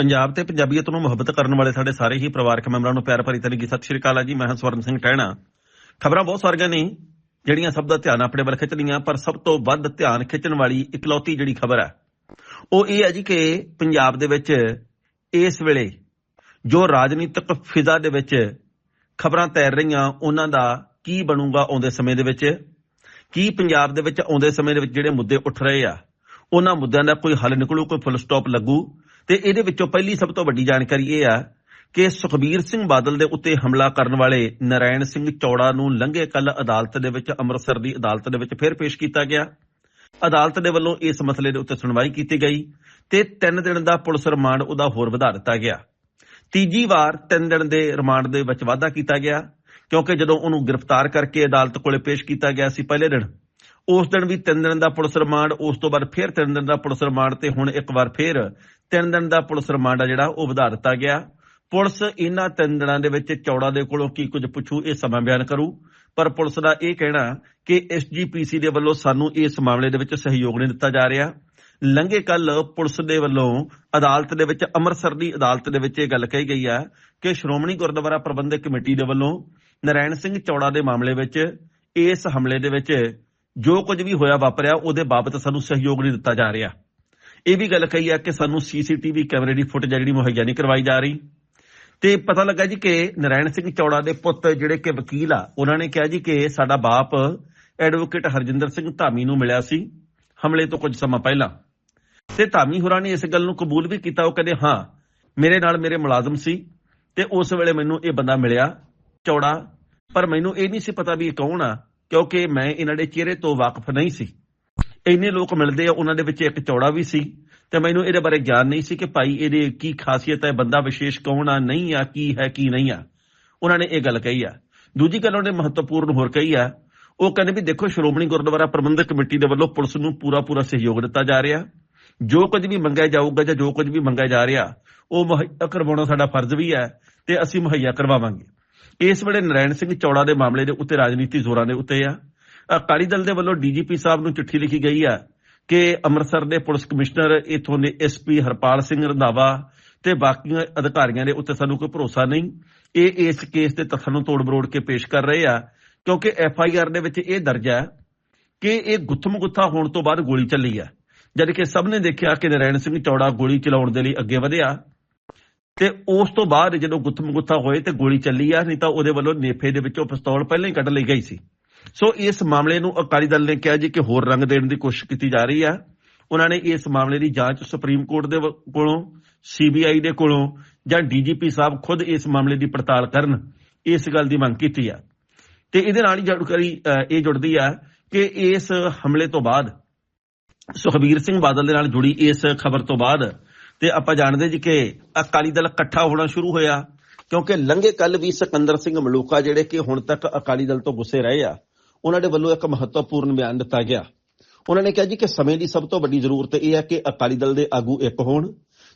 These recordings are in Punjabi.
ਪੰਜਾਬ ਤੇ ਪੰਜਾਬੀਅਤ ਨੂੰ ਮੁਹੱਬਤ ਕਰਨ ਵਾਲੇ ਸਾਡੇ ਸਾਰੇ ਹੀ ਪਰਿਵਾਰਕ ਮੈਂਬਰਾਂ ਨੂੰ ਪਿਆਰ ਭਰੀ ਤਨਗੀ ਸਤਿ ਸ਼੍ਰੀ ਅਕਾਲ ਆ ਜੀ, ਮੈਂ ਹਾਂ ਸਵਰਨ ਸਿੰਘ ਟਹਿਣਾ। ਖਬਰਾਂ ਬਹੁਤ ਸਾਰੀਆਂ ਨੇ, ਜਿਹੜੀਆਂ ਸਭ ਦਾ ਧਿਆਨ ਆਪਣੇ ਵੱਲ ਖਿੱਚਦੀਆਂ, ਪਰ ਸਭ ਤੋਂ ਵੱਧ ਧਿਆਨ ਖਿੱਚਣ ਵਾਲੀ ਇਕਲੌਤੀ ਜਿਹੜੀ ਖਬਰ ਹੈ, ਉਹ ਇਹ ਹੈ ਜੀ ਕਿ ਪੰਜਾਬ ਦੇ ਵਿੱਚ ਇਸ ਵੇਲੇ ਜੋ ਰਾਜਨੀਤਿਕ ਫਿਜ਼ਾ ਦੇ ਵਿੱਚ ਖਬਰਾਂ ਤੈਰ ਰਹੀਆਂ, ਉਹਨਾਂ ਦਾ ਕੀ ਬਣੂਗਾ ਆਉਂਦੇ ਸਮੇਂ ਦੇ ਵਿੱਚ? ਕੀ ਪੰਜਾਬ ਦੇ ਵਿੱਚ ਆਉਂਦੇ ਸਮੇਂ ਦੇ ਵਿੱਚ ਜਿਹੜੇ ਮੁੱਦੇ ਉੱਠ ਰਹੇ ਆ, ਉਹਨਾਂ ਮੁੱਦਿਆਂ ਦਾ ਕੋਈ ਹੱਲ ਨਿਕਲੂ, ਕੋਈ ਫੁੱਲ ਸਟਾਪ ਲੱਗੂ? ਤੇ ਇਹਦੇ ਵਿੱਚੋਂ ਪਹਿਲੀ ਸਭ ਤੋਂ ਵੱਡੀ ਜਾਣਕਾਰੀ ਇਹ ਆ ਕਿ ਸੁਖਬੀਰ ਸਿੰਘ ਬਾਦਲ ਦੇ ਉੱਤੇ ਹਮਲਾ ਕਰਨ ਵਾਲੇ ਨਰੈਣ ਸਿੰਘ ਚੌੜਾ ਨੂੰ ਲੰਘੇ ਕੱਲ ਅਦਾਲਤ ਦੇ ਵਿੱਚ, ਅੰਮ੍ਰਿਤਸਰ ਦੀ ਅਦਾਲਤ ਦੇ ਵਿੱਚ ਫਿਰ ਪੇਸ਼ ਕੀਤਾ ਗਿਆ। ਅਦਾਲਤ ਦੇ ਵੱਲੋਂ ਇਸ ਮਸਲੇ ਦੇ ਉੱਤੇ ਸੁਣਵਾਈ ਕੀਤੀ ਗਈ ਤੇ 3 ਦਿਨ ਦਾ ਪੁਲਿਸ ਰਿਮਾਂਡ ਉਹਦਾ ਹੋਰ ਵਧਾ ਦਿੱਤਾ ਗਿਆ। ਤੀਜੀ ਵਾਰ 3 ਦਿਨ ਦੇ ਰਿਮਾਂਡ ਦੇ ਵਿੱਚ ਵਾਧਾ ਕੀਤਾ ਗਿਆ ਕਿਉਂਕਿ ਜਦੋਂ ਉਹਨੂੰ ਗ੍ਰਿਫਤਾਰ ਕਰਕੇ ਅਦਾਲਤ ਕੋਲੇ ਪੇਸ਼ ਕੀਤਾ ਗਿਆ ਸੀ ਪਹਿਲੇ ਦਿਨ ਉਸ ਦਿਨ ਵੀ 3 ਦਿਨ ਦਾ ਪੁਲਿਸ ਰਿਮਾਂਡ, ਉਸ ਤੋਂ ਬਾਅਦ ਫਿਰ 3 ਦਿਨ ਦਾ ਪੁਲਿਸ ਰਿਮਾਂਡ ਤੇ ਹੁਣ ਇੱਕ ਵਾਰ ਫਿਰ 3 ਦਿਨ ਦਾ ਪੁਲਿਸ ਰਿਮਾਂਡ ਆ ਜਿਹੜਾ, ਉਹ ਵਧਾ ਦਿੱਤਾ ਗਿਆ। ਪੁਲਿਸ ਇਹਨਾਂ 3 ਦਿਨਾਂ ਦੇ ਵਿੱਚ ਚੌੜਾ ਦੇ ਕੋਲੋਂ ਕੀ ਕੁਝ ਪੁੱਛੂ, ਇਹ ਸਮਾਂ ਬਿਆਨ ਕਰੂ। ਪਰ ਪੁਲਿਸ ਦਾ ਇਹ ਕਹਿਣਾ ਕਿ ਐਸਜੀਪੀਸੀ ਦੇ ਵੱਲੋਂ ਸਾਨੂੰ ਇਸ ਮਾਮਲੇ ਦੇ ਵਿੱਚ ਸਹਿਯੋਗ ਨਹੀਂ ਦਿੱਤਾ ਜਾ ਰਿਹਾ। ਲੰਘੇ ਕੱਲ ਪੁਲਿਸ ਦੇ ਵੱਲੋਂ ਅਦਾਲਤ ਦੇ ਵਿੱਚ, ਅੰਮ੍ਰਿਤਸਰ ਦੀ ਅਦਾਲਤ ਦੇ ਵਿੱਚ ਇਹ ਗੱਲ ਕਹੀ ਗਈ ਹੈ ਕਿ ਸ਼੍ਰੋਮਣੀ ਗੁਰਦੁਆਰਾ ਪ੍ਰਬੰਧਕ ਕਮੇਟੀ ਦੇ ਵੱਲੋਂ ਨਰੈਣ ਸਿੰਘ ਚੌੜਾ ਦੇ ਮਾਮਲੇ ਵਿੱਚ ਇਸ ਹਮਲੇ ਦੇ ਵਿੱਚ ਜੋ ਕੁਝ ਵੀ ਹੋਇਆ ਵਾਪਰਿਆ, ਉਹਦੇ ਬਾਬਤ ਸਾਨੂੰ ਸਹਿਯੋਗ ਨਹੀਂ ਦਿੱਤਾ ਜਾ ਰਿਹਾ। ਇਹ ਵੀ ਗੱਲ ਕਹੀ ਹੈ ਕਿ ਸਾਨੂੰ ਸੀਸੀਟੀਵੀ ਕੈਮਰੇ ਦੀ ਫੁਟੇਜ ਜਿਹੜੀ ਮੁਹੱਈਆ ਨਹੀਂ ਕਰਵਾਈ ਜਾ ਰਹੀ। ਤੇ ਪਤਾ ਲੱਗਾ ਜੀ ਕਿ ਨਰੈਣ ਸਿੰਘ ਚੌੜਾ ਦੇ ਪੁੱਤ ਜਿਹੜੇ ਕਿ ਵਕੀਲ ਆ, ਉਹਨਾਂ ਨੇ ਕਿਹਾ ਜੀ ਕਿ ਸਾਡਾ ਬਾਪ ਐਡਵੋਕੇਟ ਹਰਜਿੰਦਰ ਸਿੰਘ ਧਾਮੀ ਨੂੰ ਮਿਲਿਆ ਸੀ ਹਮਲੇ ਤੋਂ ਕੁਝ ਸਮਾਂ ਪਹਿਲਾਂ। ਤੇ ਧਾਮੀ ਹੋਰਾਂ ਨੇ ਇਸ ਗੱਲ ਨੂੰ ਕਬੂਲ ਵੀ ਕੀਤਾ, ਉਹ ਕਹਿੰਦੇ, ਹਾਂ, ਮੇਰੇ ਨਾਲ ਮੇਰੇ ਮੁਲਾਜ਼ਮ ਸੀ ਤੇ ਉਸ ਵੇਲੇ ਮੈਨੂੰ ਇਹ ਬੰਦਾ ਮਿਲਿਆ ਚੌੜਾ, ਪਰ ਮੈਨੂੰ ਇਹ ਨਹੀਂ ਸੀ ਪਤਾ ਵੀ ਇਹ ਕੌਣ ਆ। ਕਿਉਂਕਿ ਮੈਂ ਇਹਨਾਂ ਦੇ ਚਿਹਰੇ ਤੋਂ ਵਾਕਿਫ ਨਹੀਂ ਸੀ। ਇੰਨੇ ਲੋਕ ਮਿਲਦੇ ਆ, ਉਹਨਾਂ ਦੇ ਵਿੱਚ ਇੱਕ ਚੌੜਾ ਵੀ ਸੀ ਤੇ ਮੈਨੂੰ ਇਹਦੇ ਬਾਰੇ ਗਿਆਨ ਨਹੀਂ ਸੀ ਕਿ ਭਾਈ ਇਹਦੇ ਕੀ ਖਾਸੀਅਤ ਹੈ, ਬੰਦਾ ਵਿਸ਼ੇਸ਼ ਕੌਣ ਆ, ਨਹੀਂ ਆ, ਕੀ ਹੈ, ਕੀ ਨਹੀਂ ਆ। ਉਹਨਾਂ ਨੇ ਇਹ ਗੱਲ ਕਹੀ ਆ। ਦੂਜੀ ਗੱਲ ਉਹਨੇ ਮਹੱਤਵਪੂਰਨ ਹੋਰ ਕਹੀ ਆ, ਉਹ ਕਹਿੰਦੇ ਵੀ ਦੇਖੋ ਸ਼੍ਰੋਮਣੀ ਗੁਰਦੁਆਰਾ ਪ੍ਰਬੰਧਕ ਕਮੇਟੀ ਦੇ ਵੱਲੋਂ ਪੁਲਿਸ ਨੂੰ ਪੂਰਾ ਪੂਰਾ ਸਹਿਯੋਗ ਦਿੱਤਾ ਜਾ ਰਿਹਾ। ਜੋ ਕੁਝ ਵੀ ਮੰਗਿਆ ਜਾਊਗਾ ਜਾਂ ਜੋ ਕੁਝ ਵੀ ਮੰਗਿਆ ਜਾ ਰਿਹਾ, ਉਹ ਮੁਹੱਈਆ ਕਰਵਾਉਣਾ ਸਾਡਾ ਫਰਜ਼ ਵੀ ਹੈ ਤੇ ਅਸੀਂ ਮੁਹੱਈਆ ਕਰਵਾਵਾਂਗੇ। ਇਸ ਵੇਲੇ ਨਰੈਣ ਸਿੰਘ ਚੌੜਾ ਦੇ ਮਾਮਲੇ ਦੇ ਉੱਤੇ ਰਾਜਨੀਤੀ ਜ਼ੋਰਾਂ ਦੇ ਉੱਤੇ ਆ। ਅਕਾਲੀ ਦਲ ਦੇ ਵੱਲੋਂ ਡੀਜੀਪੀ ਸਾਹਿਬ ਨੂੰ ਚਿੱਠੀ ਲਿਖੀ ਗਈ ਆ ਕਿ ਅੰਮ੍ਰਿਤਸਰ ਦੇ ਪੁਲਿਸ ਕਮਿਸ਼ਨਰ, ਇਥੋਂ ਦੇ ਐਸਪੀ ਹਰਪਾਲ ਸਿੰਘ ਰੰਧਾਵਾ ਤੇ ਬਾਕੀ ਅਧਿਕਾਰੀਆਂ ਦੇ ਉੱਤੇ ਸਾਨੂੰ ਕੋਈ ਭਰੋਸਾ ਨਹੀਂ। ਇਹ ਇਸ ਕੇਸ ਦੇ ਤੱਥਾਂ ਨੂੰ ਤੋੜ ਮਰੋੜ ਕੇ ਪੇਸ਼ ਕਰ ਰਹੇ ਆ, ਕਿਉਂਕਿ ਐਫ ਆਈ ਆਰ ਦੇ ਵਿੱਚ ਇਹ ਦਰਜ ਹੈ ਕਿ ਇਹ ਗੁੱਥਮ ਗੁੱਥਾ ਹੋਣ ਤੋਂ ਬਾਅਦ ਗੋਲੀ ਚੱਲੀ ਆ। ਜਦ ਕਿ ਸਭ ਨੇ ਦੇਖਿਆ ਕਿ ਨਰੈਣ ਸਿੰਘ ਚੌੜਾ ਗੋਲੀ ਚਲਾਉਣ ਦੇ ਲਈ ਅੱਗੇ ਵਧਿਆ। ਤੇ ਉਸ ਤੋਂ ਬਾਅਦ ਜਦੋਂ ਗੁੱਥਮ ਗੁੱਥਾ ਹੋਏ ਤੇ ਗੋਲੀ ਚੱਲੀ ਆ, ਨਹੀਂ ਤਾਂ ਉਹਦੇ ਵੱਲੋਂ ਨੇਫੇ ਦੇ ਵਿੱਚੋਂ ਪਿਸਤੌਲ ਪਹਿਲਾਂ ਹੀ ਕੱਢ ਲਈ ਗਈ ਸੀ। ਸੋ ਇਸ ਮਾਮਲੇ ਨੂੰ ਅਕਾਲੀ ਦਲ ਨੇ ਕਿਹਾ ਜੀ ਕਿ ਹੋਰ ਰੰਗ ਦੇਣ ਦੀ ਕੋਸ਼ਿਸ਼ ਕੀਤੀ ਜਾ ਰਹੀ ਆ। ਉਹਨਾਂ ਨੇ ਇਸ ਮਾਮਲੇ ਦੀ ਜਾਂਚ ਸੁਪਰੀਮ ਕੋਰਟ ਦੇ ਕੋਲੋਂ, ਸੀਬੀਆਈ ਦੇ ਕੋਲੋਂ ਜਾਂ ਡੀਜੀਪੀ ਸਾਹਿਬ ਖੁਦ ਇਸ ਮਾਮਲੇ ਦੀ ਪੜਤਾਲ ਕਰਨ ਇਸ ਗੱਲ ਦੀ ਮੰਗ ਕੀਤੀ ਆ। ਤੇ ਇਹਦੇ ਨਾਲ ਹੀ ਜਾਣਕਾਰੀ ਇਹ ਜੁੜਦੀ ਆ ਕਿ ਇਸ ਹਮਲੇ ਤੋਂ ਬਾਅਦ ਸੁਖਬੀਰ ਸਿੰਘ ਬਾਦਲ ਦੇ ਨਾਲ ਜੁੜੀ ਇਸ ਖਬਰ ਤੋਂ ਬਾਅਦ ਤੇ ਆਪਾਂ ਜਾਣਦੇ ਜੀ ਕਿ ਅਕਾਲੀ ਦਲ ਇਕੱਠਾ ਹੋਣਾ ਸ਼ੁਰੂ ਹੋਇਆ। ਕਿਉਂਕਿ ਲੰਘੇ ਕੱਲ ਵੀ ਸਿਕੰਦਰ ਸਿੰਘ ਮਲੂਕਾ ਜਿਹੜੇ ਕਿ ਹੁਣ ਤੱਕ ਅਕਾਲੀ ਦਲ ਤੋਂ ਗੁੱਸੇ ਰਹੇ ਆ, ਉਹਨਾਂ ਦੇ ਵੱਲੋਂ ਇੱਕ ਮਹੱਤਵਪੂਰਨ ਬਿਆਨ ਦਿੱਤਾ ਗਿਆ। ਉਹਨਾਂ ਨੇ ਕਿਹਾ ਜੀ ਕਿ ਸਮੇਂ ਦੀ ਸਭ ਤੋਂ ਵੱਡੀ ਜ਼ਰੂਰਤ ਇਹ ਹੈ ਕਿ ਅਕਾਲੀ ਦਲ ਦੇ ਆਗੂ ਇੱਕ ਹੋਣ।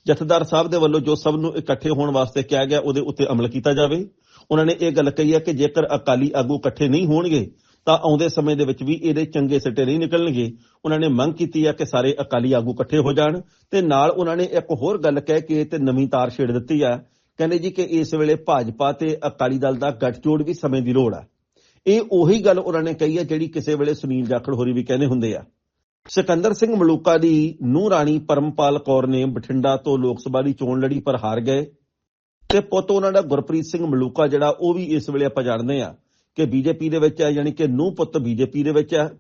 ਜਥੇਦਾਰ ਸਾਹਿਬ ਦੇ ਵੱਲੋਂ ਜੋ ਸਭ ਨੂੰ ਇਕੱਠੇ ਹੋਣ ਵਾਸਤੇ ਕਿਹਾ ਗਿਆ, ਉਹਦੇ ਉੱਤੇ ਅਮਲ ਕੀਤਾ ਜਾਵੇ। ਉਹਨਾਂ ਨੇ ਇਹ ਗੱਲ ਕਹੀ ਹੈ ਕਿ ਜੇਕਰ ਅਕਾਲੀ ਆਗੂ ਇਕੱਠੇ ਨਹੀਂ ਹੋਣਗੇ ਤਾਂ ਆਉਂਦੇ ਸਮੇਂ ਦੇ ਵਿੱਚ ਵੀ ਇਹਦੇ ਚੰਗੇ ਸਿੱਟੇ ਨਹੀਂ ਨਿਕਲਣਗੇ। ਉਹਨਾਂ ਨੇ ਮੰਗ ਕੀਤੀ ਹੈ ਕਿ ਸਾਰੇ ਅਕਾਲੀ ਆਗੂ ਇਕੱਠੇ ਹੋ ਜਾਣ ਤੇ ਨਾਲ ਉਹਨਾਂ ਨੇ ਇੱਕ ਹੋਰ ਗੱਲ ਕਹਿ ਕੇ ਤੇ ਨਵੀਂ ਤਾਰ ਛੇੜ ਦਿੱਤੀ ਆ। ਕਹਿੰਦੇ ਜੀ ਕਿ ਇਸ ਵੇਲੇ ਭਾਜਪਾ ਤੇ ਅਕਾਲੀ ਦਲ ਦਾ ਗੱਠਜੋੜ ਵੀ ਸਮੇਂ ਦੀ ਲੋੜ ਆ। ਇਹ ਉਹੀ ਗੱਲ ਉਹਨਾਂ ਨੇ ਕਹੀ ਹੈ ਜਿਹੜੀ ਕਿਸੇ ਵੇਲੇ ਸੁਨੀਲ ਜਾਖੜ ਹੋਰੀ ਵੀ ਕਹਿੰਦੇ ਹੁੰਦੇ ਆ। ਸਿਕੰਦਰ ਸਿੰਘ ਮਲੂਕਾ ਦੀ ਨੂੰਹ ਰਾਣੀ ਪਰਮਪਾਲ ਕੌਰ ਨੇ ਬਠਿੰਡਾ ਤੋਂ ਲੋਕ ਸਭਾ ਦੀ ਚੋਣ ਲੜੀ ਪਰ ਹਾਰ ਗਏ। ਤੇ ਪੁੱਤ ਉਹਨਾਂ ਦਾ ਗੁਰਪ੍ਰੀਤ ਸਿੰਘ ਮਲੂਕਾ ਜਿਹੜਾ ਉਹ ਵੀ ਇਸ ਵੇਲੇ ਆਪਾਂ ਜਾਣਦੇ ਆ। ਕਿ ਬੀਜੇਪੀ ਦੇ ਵਿੱਚ ਹੈ, ਯਾਨੀ ਕਿ ਨੂੰਹ ਪੁੱਤ ਬੀਜੇਪੀ ਦੇ ਵਿੱਚ ਹੈ।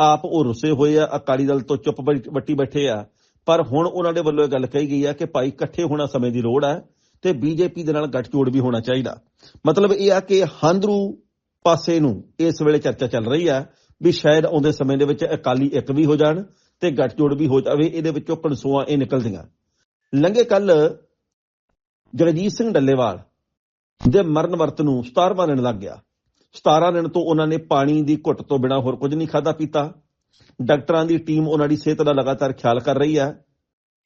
ਆਪ ਉਹ ਰੁੱਸੇ ਹੋਏ ਆ, ਅਕਾਲੀ ਦਲ ਤੋਂ ਚੁੱਪ ਵੱਟੀ ਬੈਠੇ ਆ। ਪਰ ਹੁਣ ਉਹਨਾਂ ਦੇ ਵੱਲੋਂ ਇਹ ਗੱਲ ਕਹੀ ਗਈ ਆ ਕਿ ਭਾਈ ਇਕੱਠੇ ਹੋਣਾ ਸਮੇਂ ਦੀ ਲੋੜ ਹੈ ਤੇ ਬੀਜੇਪੀ ਦੇ ਨਾਲ ਗੱਠਜੋੜ ਵੀ ਹੋਣਾ ਚਾਹੀਦਾ। ਮਤਲਬ ਇਹ ਆ ਕਿ ਹੰਦਰੂ ਪਾਸੇ ਨੂੰ ਇਸ ਵੇਲੇ ਚਰਚਾ ਚੱਲ ਰਹੀ ਹੈ ਵੀ ਸ਼ਾਇਦ ਆਉਂਦੇ ਸਮੇਂ ਦੇ ਵਿੱਚ ਅਕਾਲੀ ਇੱਕ ਵੀ ਹੋ ਜਾਣ ਤੇ ਗੱਠਜੋੜ ਵੀ ਹੋ ਜਾਵੇ, ਇਹਦੇ ਵਿੱਚੋਂ ਕਨਸੂਆਂ ਇਹ ਨਿਕਲਦੀਆਂ। ਲੰਘੇ ਕੱਲ ਜਗਜੀਤ ਸਿੰਘ ਡੱਲੇਵਾਲ ਦੇ ਮਰਨ ਵਰਤ ਨੂੰ 17ਵਾਂ ਦਿਨ ਲੱਗ ਗਿਆ। 17 ਦਿਨ ਤੋਂ ਉਹਨਾਂ ਨੇ ਪਾਣੀ ਦੀ ਘੁੱਟ ਤੋਂ ਬਿਨਾ ਹੋਰ ਕੁਝ ਨਹੀਂ ਖਾਦਾ ਪੀਤਾ। ਡਾਕਟਰਾਂ ਦੀ ਟੀਮ ਉਹਨਾਂ ਦੀ ਸਿਹਤ ਦਾ ਲਗਾਤਾਰ ਖਿਆਲ ਕਰ ਰਹੀ ਹੈ।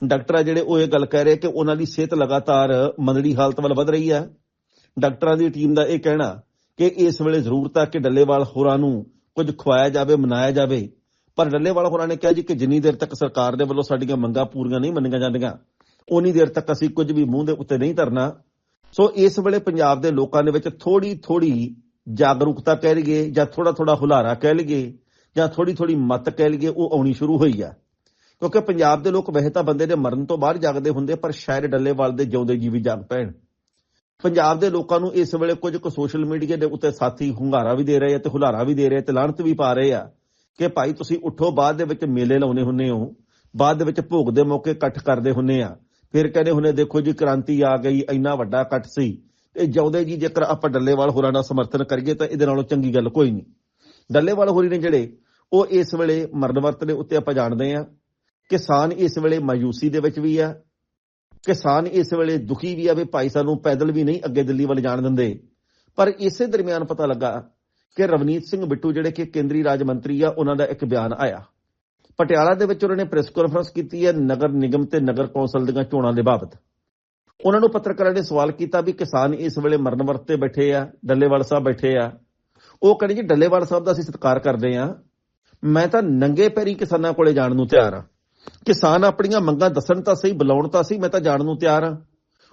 ਡਾਕਟਰ ਆ ਜਿਹੜੇ ਉਹ ਇਹ ਗੱਲ ਕਹਿ ਰਹੇ ਕਿ ਉਹਨਾਂ ਦੀ ਸਿਹਤ ਲਗਾਤਾਰ ਮੰਦੜੀ ਹਾਲਤ ਵੱਲ ਵਧ ਰਹੀ ਹੈ। ਡਾਕਟਰਾਂ ਦੀ ਟੀਮ ਦਾ ਇਹ ਕਹਿਣਾ ਕਿ ਇਸ ਵੇਲੇ ਜ਼ਰੂਰਤ ਹੈ ਕਿ ਡੱਲੇਵਾਲ ਹੋਰਾਂ ਨੂੰ ਕੁਝ ਖਵਾਇਆ ਜਾਵੇ, ਮਨਾਇਆ ਜਾਵੇ। ਪਰ ਡੱਲੇਵਾਲ ਹੋਰਾਂ ਨੇ ਕਿਹਾ ਜੀ ਕਿ ਜਿੰਨੀ ਦੇਰ ਤੱਕ ਸਰਕਾਰ ਦੇ ਵੱਲੋਂ ਸਾਡੀਆਂ ਮੰਗਾਂ ਪੂਰੀਆਂ ਨਹੀਂ ਮੰਨੀਆਂ ਜਾਂਦੀਆਂ ਉਨੀ ਦੇਰ ਤੱਕ ਅਸੀਂ ਕੁਝ ਵੀ ਮੂੰਹ ਦੇ ਉੱਤੇ ਨਹੀਂ ਧਰਨਾ। ਸੋ ਇਸ ਵੇਲੇ ਪੰਜਾਬ ਦੇ ਲੋਕਾਂ ਦੇ ਵਿੱਚ ਥੋੜੀ ਥੋੜੀ ਜਾਗਰੂਕਤਾ ਕਹਿ ਲਈਏ ਜਾਂ ਥੋੜਾ ਥੋੜਾ ਹੁਲਾਰਾ ਕਹਿ ਲਈਏ ਜਾਂ ਥੋੜੀ ਥੋੜੀ ਮਤ ਕਹਿ ਲਈਏ, ਉਹ ਆਉਣੀ ਸ਼ੁਰੂ ਹੋਈ ਆ। ਕਿਉਂਕਿ ਪੰਜਾਬ ਦੇ ਲੋਕ ਵੈਸੇ ਤਾਂ ਬੰਦੇ ਦੇ ਮਰਨ ਤੋਂ ਬਾਅਦ ਜਾਗਦੇ ਹੁੰਦੇ ਪਰ ਸ਼ਾਇਦ ਡੱਲੇਵਾਲ ਦੇ ਜਿਉਂਦੇ ਜੀ ਵੀ ਜਾਗ ਪੈਣ। ਪੰਜਾਬ ਦੇ ਲੋਕਾਂ ਨੂੰ ਇਸ ਵੇਲੇ ਕੁਝ ਕੁ ਸੋਸ਼ਲ ਮੀਡੀਆ ਦੇ ਉੱਤੇ ਸਾਥੀ ਹੁੰਗਾਰਾ ਵੀ ਦੇ ਰਹੇ ਆ ਤੇ ਹੁਲਾਰਾ ਵੀ ਦੇ ਰਹੇ ਆ ਤੇ ਲਾਹਨਤ ਵੀ ਪਾ ਰਹੇ ਆ ਕਿ ਭਾਈ ਤੁਸੀਂ ਉੱਠੋ, ਬਾਅਦ ਦੇ ਵਿੱਚ ਮੇਲੇ ਲਾਉਨੇ ਹੁੰਨੇ ਹੋ, ਬਾਅਦ ਦੇ ਵਿੱਚ ਭੋਗ ਦੇ ਮੌਕੇ ਇਕੱਠ ਕਰਦੇ ਹੁੰਨੇ ਆ। ਫਿਰ ਕਹਿੰਦੇ ਹੁੰਨੇ ਦੇਖੋ ਜੀ, ਕ੍ਰਾਂਤੀ ਆ ਗਈ, ਇੰਨਾ ਵੱਡਾ ਇਕੱਠ ਸੀ। ਤੇ ਜਿਉਂਦੇ ਜੀ, ਜੇਕਰ ਆਪਾਂ ਡੱਲੇਵਾਲ ਹੋਰਾਂ ਦਾ ਸਮਰਥਨ ਕਰੀਏ ਤਾਂ ਇਹਦੇ ਨਾਲੋਂ ਚੰਗੀ ਗੱਲ ਕੋਈ ਨਹੀਂ। ਡੱਲੇਵਾਲ ਹੋਰੀ ਨੇ ਜਿਹੜੇ, ਉਹ ਇਸ ਵੇਲੇ ਮਰਨ ਵਰਤ ਦੇ ਉੱਤੇ ਆਪਾਂ ਜਾਣਦੇ ਆ ਕਿਸਾਨ ਇਸ ਵੇਲੇ ਮਾਯੂਸੀ ਦੇ ਵਿੱਚ ਵੀ ਆ। ਕਿਸਾਨ ਇਸ ਵੇਲੇ ਦੁਖੀ ਵੀ ਆ ਵੀ ਭਾਈ ਸਾਨੂੰ ਪੈਦਲ ਵੀ ਨਹੀਂ ਅੱਗੇ ਦਿੱਲੀ ਵੱਲ ਜਾਣ ਦਿੰਦੇ। ਪਰ ਇਸੇ ਦਰਮਿਆਨ ਪਤਾ ਲੱਗਾ ਕਿ ਰਵਨੀਤ ਸਿੰਘ ਬਿੱਟੂ ਜਿਹੜੇ ਕਿ ਕੇਂਦਰੀ ਰਾਜ ਮੰਤਰੀ ਆ, ਉਹਨਾਂ ਦਾ ਇੱਕ ਬਿਆਨ ਆਇਆ। ਪਟਿਆਲਾ ਦੇ ਵਿੱਚ ਉਹਨਾਂ ਨੇ ਪ੍ਰੈਸ ਕਾਨਫਰੰਸ ਕੀਤੀ ਹੈ ਨਗਰ ਨਿਗਮ ਤੇ ਨਗਰ ਕੌਂਸਲ ਦੀਆਂ ਚੋਣਾਂ ਦੇ ਬਾਬਤ। ਉਹਨਾਂ ਨੂੰ ਪੱਤਰਕਾਰਾਂ ਨੇ ਸਵਾਲ ਕੀਤਾ ਵੀ ਕਿਸਾਨ ਇਸ ਵੇਲੇ ਮਰਨ ਵਰਤ ਬੈਠੇ ਆ, ਡੱਲੇਵਾਲ ਸਾਹਿਬ ਬੈਠੇ ਆ। ਉਹ ਕਹਿੰਦੇ ਜੀ, ਡੱਲੇਵਾਲ ਸਾਹਿਬ ਦਾ ਅਸੀਂ ਸਤਿਕਾਰ ਕਰਦੇ ਆ ਮੈਂ ਤਾਂ ਨੰਗੇ ਪੈਰੀ ਕਿਸਾਨਾਂ ਕੋਲੇ ਜਾਣ ਨੂੰ ਤਿਆਰ ਆ ਕਿਸਾਨ ਆਪਣੀਆਂ ਮੰਗਾਂ ਦੱਸਣ ਤਾਂ ਸਹੀ, ਬੁਲਾਉਣ ਤਾਂ ਸਹੀ, ਮੈਂ ਤਾਂ ਜਾਣ ਨੂੰ ਤਿਆਰ ਆ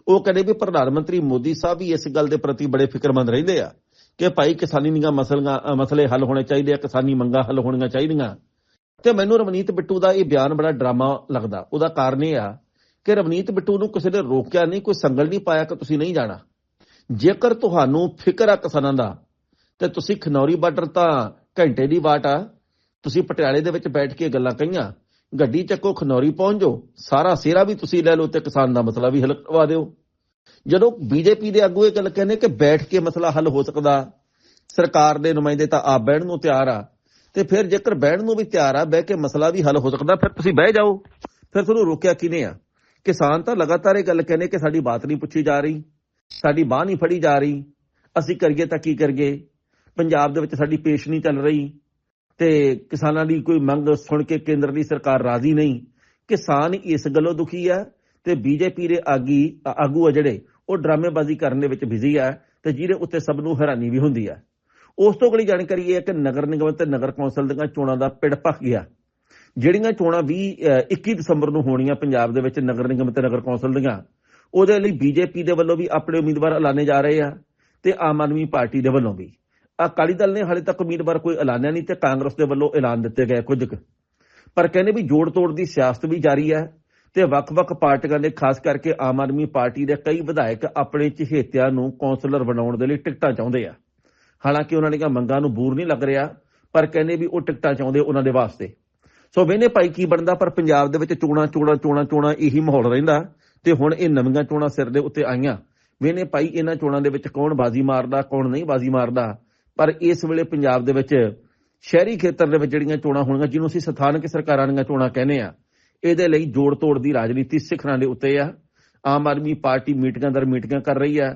ਉਹ ਕਹਿੰਦੇ ਵੀ ਪ੍ਰਧਾਨ ਮੰਤਰੀ ਮੋਦੀ ਸਾਹਿਬ ਵੀ ਇਸ ਗੱਲ ਦੇ ਪ੍ਰਤੀ ਬੜੇ ਫਿਕਰਮੰਦ ਰਹਿੰਦੇ ਆ ਕਿ ਭਾਈ ਕਿਸਾਨੀ ਦੀਆਂ ਮਸਲੀਆਂ ਮਸਲੇ ਹੱਲ ਹੋਣੇ ਚਾਹੀਦੇ ਆ, ਕਿਸਾਨੀ ਮੰਗਾਂ ਹੱਲ ਹੋਣੀਆਂ ਚਾਹੀਦੀਆਂ। ਤੇ ਮੈਨੂੰ ਰਵਨੀਤ ਬਿੱਟੂ ਦਾ ਇਹ ਬਿਆਨ ਬੜਾ ਡਰਾਮਾ ਲੱਗਦਾ। ਉਹਦਾ ਕਾਰਨ ਇਹ ਆ ਕਿ ਰਵਨੀਤ ਬਿੱਟੂ ਨੂੰ ਕਿਸੇ ਨੇ ਰੋਕਿਆ ਨਹੀਂ, ਕੋਈ ਸੰਗਲ ਨਹੀਂ ਪਾਇਆ ਕਿ ਤੁਸੀਂ ਨਹੀਂ ਜਾਣਾ। ਜੇਕਰ ਤੁਹਾਨੂੰ ਫਿਕਰ ਆ ਕਿਸਾਨਾਂ ਦਾ, ਤੇ ਤੁਸੀਂ ਖਨੌਰੀ ਬਾਰਡਰ ਤਾਂ ਘੰਟੇ ਦੀ ਬਾਟ ਆ। ਤੁਸੀਂ ਪਟਿਆਲੇ ਦੇ ਵਿੱਚ ਬੈਠ ਕੇ ਗੱਲਾਂ ਕਹੀਆਂ, ਗੱਡੀ ਚੱਕੋ, ਖਨੌਰੀ ਪਹੁੰਚ ਜਾਓ, ਸਾਰਾ ਸੇਰਾ ਵੀ ਤੁਸੀਂ ਲੈ ਲਓ ਤੇ ਕਿਸਾਨ ਦਾ ਮਸਲਾ ਵੀ ਹੱਲ ਕਰਵਾ ਦਿਓ। ਜਦੋਂ ਬੀਜੇਪੀ ਦੇ ਆਗੂ ਇਹ ਗੱਲ ਕਹਿੰਦੇ ਕਿ ਬੈਠ ਕੇ ਮਸਲਾ ਹੱਲ ਹੋ ਸਕਦਾ, ਸਰਕਾਰ ਦੇ ਨੁਮਾਇੰਦੇ ਤਾਂ ਆਪ ਬਹਿਣ ਨੂੰ ਤਿਆਰ ਆ, ਤੇ ਫਿਰ ਜੇਕਰ ਬਹਿਣ ਨੂੰ ਵੀ ਤਿਆਰ ਆ, ਬਹਿ ਕੇ ਮਸਲਾ ਵੀ ਹੱਲ ਹੋ ਸਕਦਾ, ਫਿਰ ਤੁਸੀਂ ਬਹਿ ਜਾਓ। ਫਿਰ ਤੁਹਾਨੂੰ ਰੋਕਿਆ ਕਿਨੇ ਆ? ਕਿਸਾਨ ਤਾਂ ਲਗਾਤਾਰ ਇਹ ਗੱਲ ਕਹਿੰਦੇ ਕਿ ਸਾਡੀ ਬਾਤ ਨਹੀਂ ਪੁੱਛੀ ਜਾ ਰਹੀ, ਸਾਡੀ ਬਾਹ ਨਹੀਂ ਫੜੀ ਜਾ ਰਹੀ, ਅਸੀਂ ਕਰੀਏ ਤਾਂ ਕੀ ਕਰੀਏ? ਪੰਜਾਬ ਦੇ ਵਿੱਚ ਸਾਡੀ ਪੇਸ਼ ਨਹੀਂ ਚੱਲ ਰਹੀ ਤੇ ਕਿਸਾਨਾਂ ਦੀ ਕੋਈ ਮੰਗ ਸੁਣ ਕੇ ਕੇਂਦਰ ਦੀ ਸਰਕਾਰ ਰਾਜ਼ੀ ਨਹੀਂ। ਕਿਸਾਨ ਇਸ ਗੱਲੋਂ ਦੁਖੀ ਆ ਤੇ ਬੀਜੇਪੀ ਦੇ ਆਗੀ ਆਗੂ ਆ ਜਿਹੜੇ, ਉਹ ਡਰਾਮੇਬਾਜ਼ੀ ਕਰਨ ਦੇ ਵਿੱਚ ਬਿਜ਼ੀ ਆ ਤੇ ਜਿਹਦੇ ਉੱਤੇ ਸਭ ਨੂੰ ਹੈਰਾਨੀ ਵੀ ਹੁੰਦੀ ਆ। ਉਸ ਤੋਂ ਅਗਲੀ ਜਾਣਕਾਰੀ ਇਹ ਹੈ ਕਿ ਨਗਰ ਨਿਗਮ ਤੇ ਨਗਰ ਕੌਂਸਲ ਦੀਆਂ ਚੋਣਾਂ ਦਾ ਪਿੜ ਭਖ ਗਿਆ। ਜਿਹੜੀਆਂ ਚੋਣਾਂ 20 21 ਦਸੰਬਰ ਨੂੰ ਹੋਣੀਆਂ ਪੰਜਾਬ ਦੇ ਵਿੱਚ ਨਗਰ ਨਿਗਮ ਤੇ ਨਗਰ ਕੌਂਸਲ ਦੀਆਂ, ਉਹਦੇ ਲਈ ਬੀਜੇਪੀ ਦੇ ਵੱਲੋਂ ਵੀ ਆਪਣੇ ਉਮੀਦਵਾਰ ਐਲਾਨੇ ਜਾ ਰਹੇ ਆ ਤੇ ਆਮ ਆਦਮੀ ਪਾਰਟੀ ਦੇ ਵੱਲੋਂ ਵੀ। ਅਕਾਲੀ ਦਲ ਨੇ ਹਾਲੇ ਤੱਕ ਉਮੀਦਵਾਰ ਕੋਈ ਐਲਾਨਿਆ ਨਹੀਂ ਤੇ ਕਾਂਗਰਸ ਦੇ ਵੱਲੋਂ ਐਲਾਨ ਦਿੱਤੇ ਗਏ ਕੁਝ ਕੁ। ਪਰ ਕਹਿੰਦੇ ਵੀ ਜੋੜ ਤੋੜ ਦੀ ਸਿਆਸਤ ਵੀ ਜਾਰੀ ਹੈ ਤੇ ਵੱਖ-ਵੱਖ ਪਾਰਟੀਆਂ ਦੇ ਖਾਸ ਕਰਕੇ ਆਮ ਆਦਮੀ ਪਾਰਟੀ ਦੇ ਕਈ ਵਿਧਾਇਕ ਆਪਣੇ ਚਹੇਤਿਆਂ ਨੂੰ ਕੌਂਸਲਰ ਬਣਾਉਣ ਦੇ ਲਈ ਟਿਕਟਾਂ ਚਾਹੁੰਦੇ ਆ। ਹਾਲਾਂਕਿ ਉਹਨਾਂ ਦੀਆਂ ਮੰਗਾਂ ਨੂੰ ਬੂਰ ਨਹੀਂ ਲੱਗ ਰਿਹਾ, ਪਰ ਕਹਿੰਦੇ ਵੀ ਉਹ ਟਿਕਟਾਂ ਚਾਹੁੰਦੇ ਉਹਨਾਂ ਦੇ ਵਾਸਤੇ। ਸੋ ਵੇਨੇ ਭਾਈ ਕੀ ਬਣਦਾ, ਪਰ ਪੰਜਾਬ ਦੇ ਵਿੱਚ ਚੋਣਾ ਚੋਣਾ ਚੋਣਾ ਚੋਣਾ ਇਹੀ ਮਾਹੌਲ ਰਹਿੰਦਾ ਤੇ ਹੁਣ ਇਹ ਨਵੀਆਂ ਚੋਣਾਂ ਸਿਰ ਦੇ ਉੱਤੇ ਆਈਆਂ। ਵੇਨੇ ਭਾਈ ਇਹਨਾਂ ਚੋਣਾਂ ਦੇ ਵਿੱਚ ਕੌਣ ਬਾਜ਼ੀ ਮਾਰਦਾ, ਕੌਣ ਨਹੀਂ ਬਾਜ਼ੀ ਮਾਰਦਾ? ਪਰ ਇਸ ਵੇਲੇ ਪੰਜਾਬ ਦੇ ਵਿੱਚ ਸ਼ਹਿਰੀ ਖੇਤਰ ਦੇ ਵਿੱਚ ਜਿਹੜੀਆਂ ਚੋਣਾਂ ਹੋਣਗੀਆਂ, ਜਿਹਨੂੰ ਅਸੀਂ ਸਥਾਨਕ ਸਰਕਾਰਾਂ ਦੀਆਂ ਚੋਣਾਂ ਕਹਿੰਦੇ ਆ ਇਹਦੇ ਲਈ ਜੋੜ ਤੋੜ ਦੀ ਰਾਜਨੀਤੀ ਸਿਖਰਾਂ ਦੇ ਉੱਤੇ ਆ। ਆਮ ਆਦਮੀ ਪਾਰਟੀ ਮੀਟਿੰਗਾਂ ਦਰ ਮੀਟਿੰਗਾਂ ਕਰ ਰਹੀ ਆ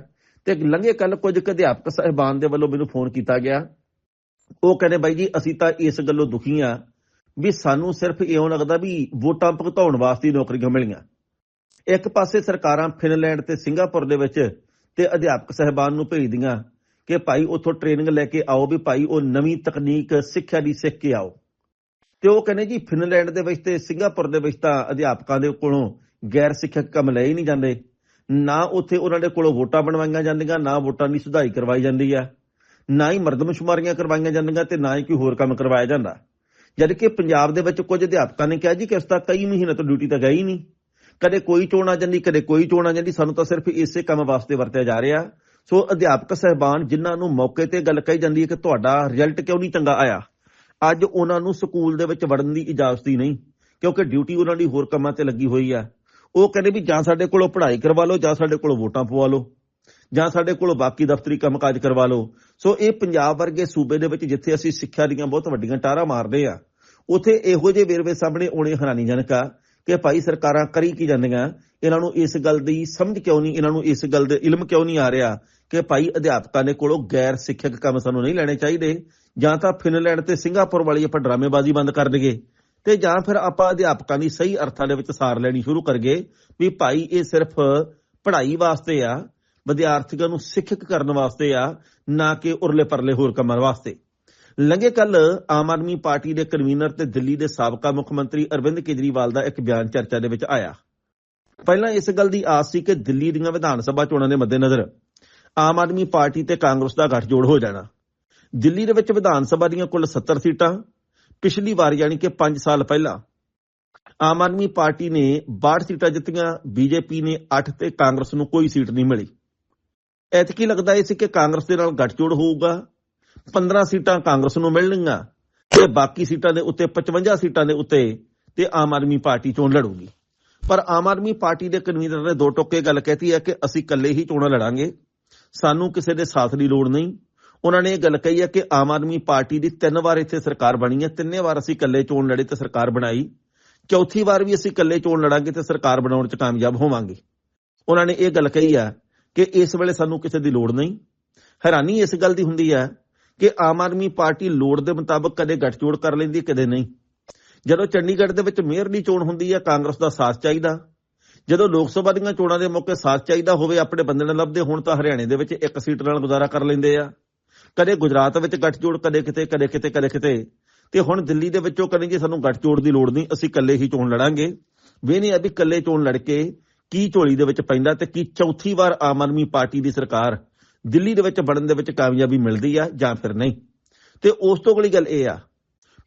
ਤੇ ਲੰਘੇ ਕੱਲ ਕੁਝ ਅਧਿਆਪਕ ਸਹਿਬਾਨ ਦੇ ਵੱਲੋਂ ਮੈਨੂੰ ਫੋਨ ਕੀਤਾ ਗਿਆ। ਉਹ ਕਹਿੰਦੇ, ਬਾਈ ਜੀ, ਅਸੀਂ ਤਾਂ ਇਸ ਗੱਲੋਂ ਦੁਖੀ ਆ ਵੀ ਸਾਨੂੰ ਸਿਰਫ ਇਉਂ ਲੱਗਦਾ ਵੀ ਵੋਟਾਂ ਭੁਗਤਾਉਣ ਵਾਸਤੇ ਨੌਕਰੀਆਂ ਮਿਲੀਆਂ। ਇੱਕ ਪਾਸੇ ਸਰਕਾਰਾਂ ਫਿਨਲੈਂਡ ਤੇ ਸਿੰਗਾਪੁਰ ਦੇ ਵਿੱਚ ਤੇ ਅਧਿਆਪਕ ਸਹਿਬਾਨ ਨੂੰ ਭੇਜਦੀਆਂ ਕਿ ਭਾਈ ਉੱਥੋਂ ਟ੍ਰੇਨਿੰਗ ਲੈ ਕੇ ਆਓ ਵੀ ਭਾਈ ਉਹ ਨਵੀਂ ਤਕਨੀਕ ਸਿੱਖਿਆ ਦੀ ਸਿੱਖ ਕੇ ਆਓ। ਤੇ ਉਹ ਕਹਿੰਦੇ ਜੀ ਫਿਨਲੈਂਡ ਦੇ ਵਿੱਚ ਤੇ ਸਿੰਗਾਪੁਰ ਦੇ ਵਿੱਚ ਤਾਂ ਅਧਿਆਪਕਾਂ ਦੇ ਕੋਲੋਂ ਗੈਰ ਸਿੱਖਿਅਕ ਕੰਮ ਲੈ ਹੀ ਨਹੀਂ ਜਾਂਦੇ। ਨਾ ਉੱਥੇ ਉਹਨਾਂ ਦੇ ਕੋਲੋਂ ਵੋਟਾਂ ਬਣਵਾਈਆਂ ਜਾਂਦੀਆਂ, ਨਾ ਵੋਟਾਂ ਦੀ ਸੁਧਾਈ ਕਰਵਾਈ ਜਾਂਦੀ ਆ, ਨਾ ਹੀ ਮਰਦਮਸ਼ੁਮਾਰੀਆਂ ਕਰਵਾਈਆਂ ਜਾਂਦੀਆਂ ਤੇ ਨਾ ਹੀ ਕੋਈ ਹੋਰ ਕੰਮ ਕਰਵਾਇਆ ਜਾਂਦਾ। ਜਦਕਿ ਪੰਜਾਬ ਦੇ ਵਿੱਚ ਕੁਝ ਅਧਿਆਪਕਾਂ ਨੇ ਕਿਹਾ ਜੀ ਕਿ ਇਸ ਤਾਂ ਕਈ ਮਹੀਨੇ ਤੋਂ ਡਿਊਟੀ ਤੇ ਗਏ ਹੀ ਨਹੀਂ। ਕਦੇ ਕੋਈ ਚੋਣ ਆ ਜਾਂਦੀ, ਕਦੇ ਕੋਈ ਚੋਣ ਆ ਜਾਂਦੀ, ਸਾਨੂੰ ਤਾਂ ਸਿਰਫ ਇਸੇ ਕੰਮ ਵਾਸਤੇ ਵਰਤਿਆ ਜਾ ਰਿਹਾ। ਸੋ ਅਧਿਆਪਕ ਸਹਿਬਾਨ ਜਿਨ੍ਹਾਂ ਨੂੰ ਮੌਕੇ ਤੇ ਗੱਲ ਕਹੀ ਜਾਂਦੀ ਹੈ ਕਿ ਤੁਹਾਡਾ ਰਿਜ਼ਲਟ ਕਿਉਂ ਨਹੀਂ ਚੰਗਾ ਆਇਆ? ਅੱਜ ਉਹਨਾਂ ਨੂੰ ਸਕੂਲ ਦੇ ਵਿੱਚ ਵੜਨ ਦੀ ਇਜਾਜ਼ਤ ਹੀ ਨਹੀਂ, ਕਿਉਂਕਿ ਡਿਊਟੀ ਉਹਨਾਂ ਦੀ ਹੋਰ ਕੰਮਾਂ ਤੇ ਲੱਗੀ ਹੋਈ ਆ। ਉਹ ਕਹਿੰਦੇ ਵੀ ਜਾਂ ਸਾਡੇ ਕੋਲੋਂ ਪੜ੍ਹਾਈ ਕਰਵਾ ਲਓ ਜਾਂ ਸਾਡੇ ਕੋਲੋਂ ਵੋਟਾਂ ਪਵਾ ਲਓ। ਜਾਂ ਸਾਡੇ ਕੋਲ ਬਾਕੀ ਦਫ਼ਤਰੀ ਕੰਮਕਾਜ ਕਰਵਾ ਲਓ। ਸੋ ਇਹ ਪੰਜਾਬ ਵਰਗੇ ਸੂਬੇ ਦੇ ਵਿੱਚ ਜਿੱਥੇ ਅਸੀਂ ਸਿੱਖਿਆ ਦੀਆਂ ਬਹੁਤ ਵੱਡੀਆਂ ਟਾਰਾਂ ਮਾਰਦੇ ਆ ਉਥੇ ਇਹੋ ਜਿਹੇ ਵੇਰਵੇ ਸਾਹਮਣੇ ਆਉਣੇ ਹੈਰਾਨੀਜਨਕ ਆ ਕਿ ਭਾਈ ਸਰਕਾਰਾਂ ਕਰੀ ਕੀ ਜਾਂਦੀਆਂ। ਇਹਨਾਂ ਨੂੰ ਇਸ ਗੱਲ ਦੀ ਸਮਝ ਕਿਉਂ ਨਹੀਂ, ਇਹਨਾਂ ਨੂੰ ਇਸ ਗੱਲ ਦੇ ਇਲਮ ਕਿਉਂ ਨਹੀਂ ਆ ਰਿਹਾ ਕਿ ਭਾਈ ਅਧਿਆਪਕਾਂ ਦੇ ਕੋਲੋਂ ਗੈਰ ਸਿੱਖਿਅਕ ਕੰਮ ਸਾਨੂੰ ਨਹੀਂ ਲੈਣੇ ਚਾਹੀਦੇ, ਜਾਂ ਤਾਂ ਫਿਨਲੈਂਡ ਤੇ ਸਿੰਗਾਪੁਰ ਵਾਲੀ ਆਪਾਂ ਡਰਾਮੇਬਾਜ਼ੀ ਬੰਦ ਕਰ ਦਈਏ। ਤੇ ਜਾਂ ਫਿਰ ਆਪਾਂ ਅਧਿਆਪਕਾਂ ਦੀ ਸਹੀ ਅਰਥਾਂ ਦੇ ਵਿੱਚ ਸਾਰ ਲੈਣੀ ਸ਼ੁਰੂ ਕਰਗੇ ਵੀ ਭਾਈ ਇਹ ਸਿਰਫ ਪੜ੍ਹਾਈ ਵਾਸਤੇ ਆ ਵਿਦਿਆਰਥੀਆਂ ਨੂੰ ਸਿੱਖਿਅਕ ਕਰਨ ਵਾਸਤੇ ਆ, ਨਾ ਕਿ ਉਰਲੇ ਪਰਲੇ ਹੋਰ ਕੰਮਾਂ ਵਾਸਤੇ। ਲੰਘੇ ਕੱਲ ਆਮ ਆਦਮੀ ਪਾਰਟੀ ਦੇ ਕਨਵੀਨਰ ਤੇ ਦਿੱਲੀ ਦੇ ਸਾਬਕਾ ਮੁੱਖ ਮੰਤਰੀ ਅਰਵਿੰਦ ਕੇਜਰੀਵਾਲ ਦਾ ਇੱਕ ਬਿਆਨ ਚਰਚਾ ਦੇ ਵਿੱਚ ਆਇਆ। ਪਹਿਲਾਂ ਇਸ ਗੱਲ ਦੀ ਆਸ ਸੀ ਕਿ ਦਿੱਲੀ ਦੀਆਂ ਵਿਧਾਨ ਸਭਾ ਚੋਣਾਂ ਦੇ ਮੱਦੇਨਜ਼ਰ ਆਮ ਆਦਮੀ ਪਾਰਟੀ ਤੇ ਕਾਂਗਰਸ ਦਾ ਗੱਠਜੋੜ ਹੋ ਜਾਣਾ। ਦਿੱਲੀ ਦੇ ਵਿੱਚ ਵਿਧਾਨ ਸਭਾ ਦੀਆਂ ਕੁੱਲ 70 ਸੀਟਾਂ, ਪਿਛਲੀ ਵਾਰ ਯਾਨੀ ਕਿ 5 ਸਾਲ ਪਹਿਲਾਂ ਆਮ ਆਦਮੀ ਪਾਰਟੀ ਨੇ 62 ਸੀਟਾਂ ਜਿੱਤੀਆਂ, ਬੀਜੇਪੀ ਨੇ 8 ਤੇ ਕਾਂਗਰਸ ਨੂੰ ਕੋਈ ਸੀਟ ਨਹੀਂ ਮਿਲੀ। ਐਤਕੀ ਲੱਗਦਾ ਇਹ ਸੀ ਕਿ ਕਾਂਗਰਸ ਦੇ ਨਾਲ ਗੱਠਜੋੜ ਹੋਊਗਾ। 15 ਸੀਟਾਂ ਕਾਂਗਰਸ ਨੂੰ ਮਿਲਣਗੀਆਂ ਤੇ ਬਾਕੀ ਸੀਟਾਂ ਦੇ ਉੱਤੇ 55 ਸੀਟਾਂ ਦੇ ਉੱਤੇ ਤੇ ਆਮ ਆਦਮੀ ਪਾਰਟੀ ਚੋਣ ਲੜੂਗੀ। ਪਰ ਆਮ ਆਦਮੀ ਪਾਰਟੀ ਦੇ ਕਨਵੀਨਰ ਨੇ ਦੋ ਟੋਕੇ ਗੱਲ ਕਹਿਤੀ ਹੈ ਕਿ ਅਸੀਂ ਇਕੱਲੇ ਹੀ ਚੋਣਾਂ ਲੜਾਂਗੇ। ਸਾਨੂੰ ਕਿਸੇ ਦੇ ਸਾਥ ਦੀ ਲੋੜ ਨਹੀਂ। ਉਹਨਾਂ ਨੇ ਇਹ ਗੱਲ ਕਹੀ ਹੈ ਕਿ ਆਮ ਆਦਮੀ ਪਾਰਟੀ ਦੀ ਤਿੰਨ ਵਾਰ ਇੱਥੇ ਸਰਕਾਰ ਬਣੀ ਹੈ। ਤਿੰਨੇ ਵਾਰ ਅਸੀਂ ਇਕੱਲੇ ਚੋਣ ਲੜੇ ਤੇ ਸਰਕਾਰ ਬਣਾਈ। ਚੌਥੀ ਵਾਰ ਵੀ ਅਸੀਂ ਇਕੱਲੇ ਚੋਣ ਲੜਾਂਗੇ ਤੇ ਸਰਕਾਰ ਬਣਾਉਣ 'ਚ ਕਾਮਯਾਬ ਹੋਵਾਂਗੇ। ਉਹਨਾਂ ਨੇ ਇਹ ਗੱਲ ਕਹੀ ਹੈ ਕਿ ਇਸ ਵੇਲੇ ਸਾਨੂੰ ਕਿਸੇ ਦੀ ਲੋੜ ਨਹੀਂ। ਹੈਰਾਨੀ ਇਸ ਗੱਲ ਦੀ ਹੁੰਦੀ ਹੈ ਕਿ ਆਮ ਆਦਮੀ ਪਾਰਟੀ ਲੋੜ ਦੇ ਮੁਤਾਬਕ ਕਦੇ ਗੱਠਜੋੜ ਕਰ ਲੈਂਦੀ ਕਦੇ ਨਹੀਂ। ਜਦੋਂ ਚੰਡੀਗੜ੍ਹ ਦੇ ਵਿੱਚ ਮੇਅਰ ਦੀ ਚੋਣ ਹੁੰਦੀ ਹੈ, ਕਾਂਗਰਸ ਦਾ ਸਾਥ ਚਾਹੀਦਾ। ਜਦੋਂ ਲੋਕ ਸਭਾ ਦੀਆਂ ਚੋਣਾਂ ਦੇ ਮੌਕੇ ਸਾਥ ਚਾਹੀਦਾ ਹੋਵੇ, ਆਪਣੇ ਬੰਦੇ ਨਾਲ ਲੱਭਦੇ ਹੁਣ, ਤਾਂ ਹਰਿਆਣੇ ਦੇ ਵਿੱਚ ਇੱਕ ਸੀਟ ਨਾਲ ਗੁਜ਼ਾਰਾ ਕਰ ਲੈਂਦੇ ਆ। ਕਦੇ ਗੁਜਰਾਤ ਵਿੱਚ ਗੱਠਜੋੜ, ਕਦੇ ਕਿਤੇ ਕਦੇ ਕਿਤੇ ਕਦੇ ਕਿਤੇ। ਤੇ ਹੁਣ ਦਿੱਲੀ ਦੇ ਵਿੱਚੋਂ ਕਹਿੰਦੇ ਜੀ ਸਾਨੂੰ ਗੱਠਜੋੜ ਦੀ ਲੋੜ ਨਹੀਂ, ਅਸੀਂ ਇਕੱਲੇ ਹੀ ਚੋਣ ਲੜਾਂਗੇ। ਵੇ ਨਹੀਂ ਅਭੀ ਇਕੱਲੇ ਚੋਣ ਲੜ ਕੇ ਕੀ ਝੋਲੀ ਦੇ ਵਿੱਚ ਪੈਂਦਾ ਤੇ ਕੀ ਚੌਥੀ ਵਾਰ ਆਮ ਆਦਮੀ ਪਾਰਟੀ ਦੀ ਸਰਕਾਰ ਦਿੱਲੀ ਦੇ ਵਿੱਚ ਬਣਨ ਦੇ ਵਿੱਚ ਕਾਮਯਾਬੀ ਮਿਲਦੀ ਆ ਜਾਂ ਫਿਰ ਨਹੀਂ? ਤੇ ਉਸ ਤੋਂ ਅਗਲੀ ਗੱਲ ਇਹ ਆ,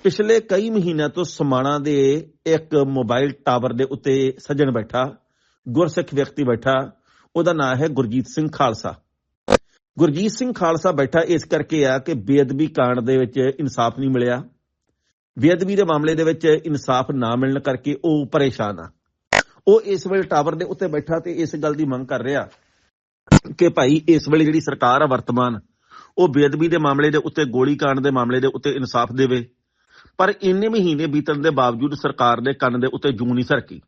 ਪਿਛਲੇ ਕਈ ਮਹੀਨਿਆਂ ਤੋਂ ਸਮਾਣਾ ਦੇ ਇੱਕ ਮੋਬਾਈਲ ਟਾਵਰ ਦੇ ਉੱਤੇ ਸੱਜਣ ਬੈਠਾ, ਗੁਰਸਿੱਖ ਵਿਅਕਤੀ ਬੈਠਾ, ਉਹਦਾ ਨਾਮ ਹੈ ਗੁਰਜੀਤ ਸਿੰਘ ਖਾਲਸਾ। ਗੁਰਜੀਤ ਸਿੰਘ ਖਾਲਸਾ ਬੈਠਾ ਇਸ ਕਰਕੇ ਆ ਕਿ ਬੇਅਦਬੀ ਕਾਂਡ ਦੇ ਵਿੱਚ ਇਨਸਾਫ ਨਹੀਂ ਮਿਲਿਆ। ਬੇਅਦਬੀ ਦੇ ਮਾਮਲੇ ਦੇ ਵਿੱਚ ਇਨਸਾਫ ਨਾ ਮਿਲਣ ਕਰਕੇ ਉਹ ਪਰੇਸ਼ਾਨ ਆ। ਉਹ ਇਸ ਵੇਲੇ ਟਾਵਰ ਦੇ ਉੱਤੇ ਬੈਠਾ ਤੇ ਇਸ ਗੱਲ ਦੀ ਮੰਗ ਕਰ ਰਿਹਾ ਕਿ ਭਾਈ ਇਸ ਵੇਲੇ ਜਿਹੜੀ ਸਰਕਾਰ ਆ ਵਰਤਮਾਨ, ਉਹ ਬੇਅਦਬੀ ਦੇ ਮਾਮਲੇ ਦੇ ਉੱਤੇ, ਗੋਲੀ ਕਾਂਡ ਦੇ ਮਾਮਲੇ ਦੇ ਉੱਤੇ ਇਨਸਾਫ ਦੇਵੇ। ਪਰ ਇੰਨੇ ਮਹੀਨੇ ਬੀਤਣ ਦੇ ਬਾਵਜੂਦ ਸਰਕਾਰ ਦੇ ਕੰਨ ਦੇ ਉੱਤੇ ਜੂੰ ਨਹੀਂ ਸਰਕੀ।